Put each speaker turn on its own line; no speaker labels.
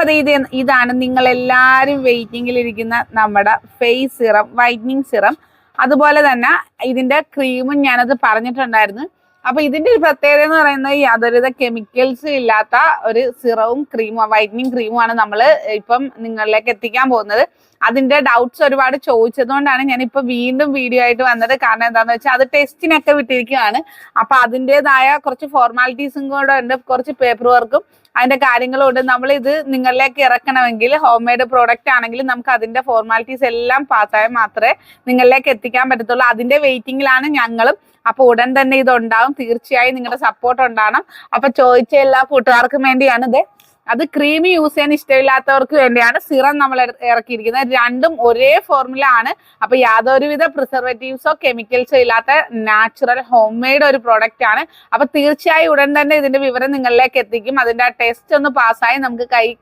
അപ്പൊ ഇത് ഇതാണ് നിങ്ങൾ എല്ലാരും വെയിറ്റിങ്ങിലിരിക്കുന്ന നമ്മുടെ ഫേസ് സിറം വൈറ്റനിങ് സിറം. അതുപോലെ തന്നെ ഇതിന്റെ ക്രീമും ഞാനത് പറഞ്ഞിട്ടുണ്ടായിരുന്നു. അപ്പൊ ഇതിന്റെ ഒരു പ്രത്യേകത എന്ന് പറയുന്നത് യാതൊരുവിധ കെമിക്കൽസ് ഇല്ലാത്ത ഒരു സിറവും ക്രീമും വൈറ്റനിങ് ക്രീമുമാണ് നമ്മൾ ഇപ്പം നിങ്ങളിലേക്ക് എത്തിക്കാൻ പോകുന്നത്. അതിന്റെ ഡൗട്ട്സ് ഒരുപാട് ചോദിച്ചതുകൊണ്ടാണ് ഞാൻ ഇപ്പൊ വീണ്ടും വീഡിയോ ആയിട്ട് വന്നത്. കാരണം എന്താണെന്ന് വെച്ചാൽ അത് ടെസ്റ്റിനൊക്കെ വിട്ടിരിക്കുകയാണ് അപ്പൊ അതിന്റെതായ കുറച്ച് ഫോർമാലിറ്റീസും കൂടെ ഉണ്ട്. കുറച്ച് പേപ്പർ വർക്കും അതിന്റെ കാര്യങ്ങളും ഉണ്ട്. നമ്മൾ ഇത് നിങ്ങളിലേക്ക് ഇറക്കണമെങ്കിൽ ഹോം മെയ്ഡ് പ്രോഡക്റ്റ് ആണെങ്കിൽ നമുക്ക് അതിന്റെ ഫോർമാലിറ്റീസ് എല്ലാം പാസ്സായാൽ മാത്രമേ നിങ്ങളിലേക്ക് എത്തിക്കാൻ പറ്റത്തുള്ളൂ. അതിന്റെ വെയിറ്റിംഗിലാണ് ഞങ്ങളും അപ്പൊ ഉടൻ തന്നെ ഇത് ഉണ്ടാവും തീർച്ചയായും നിങ്ങളുടെ സപ്പോർട്ട് ഉണ്ടാവണം അപ്പൊ ചോദിച്ച എല്ലാ കൂട്ടുകാർക്കും വേണ്ടിയാണ് ഇത്. അത് ക്രീം യൂസ് ചെയ്യാൻ ഇഷ്ടമില്ലാത്തവർക്ക് വേണ്ടിയാണ് സിറം നമ്മൾ ഇറ- ഇറക്കിയിരിക്കുന്നത്. രണ്ടും ഒരേ ഫോർമുല ആണ്. അപ്പൊ യാതൊരുവിധ പ്രിസർവേറ്റീവ്സോ കെമിക്കൽസോ ഇല്ലാത്ത നാച്ചുറൽ ഹോം മെയ്ഡ് ഒരു പ്രോഡക്റ്റ് ആണ്. അപ്പൊ തീർച്ചയായും ഉടൻ തന്നെ ഇതിന്റെ വിവരം നിങ്ങളിലേക്ക് എത്തിക്കും. അതിന്റെ ടെസ്റ്റ് ഒന്ന് പാസ്സായി നമുക്ക് കൈ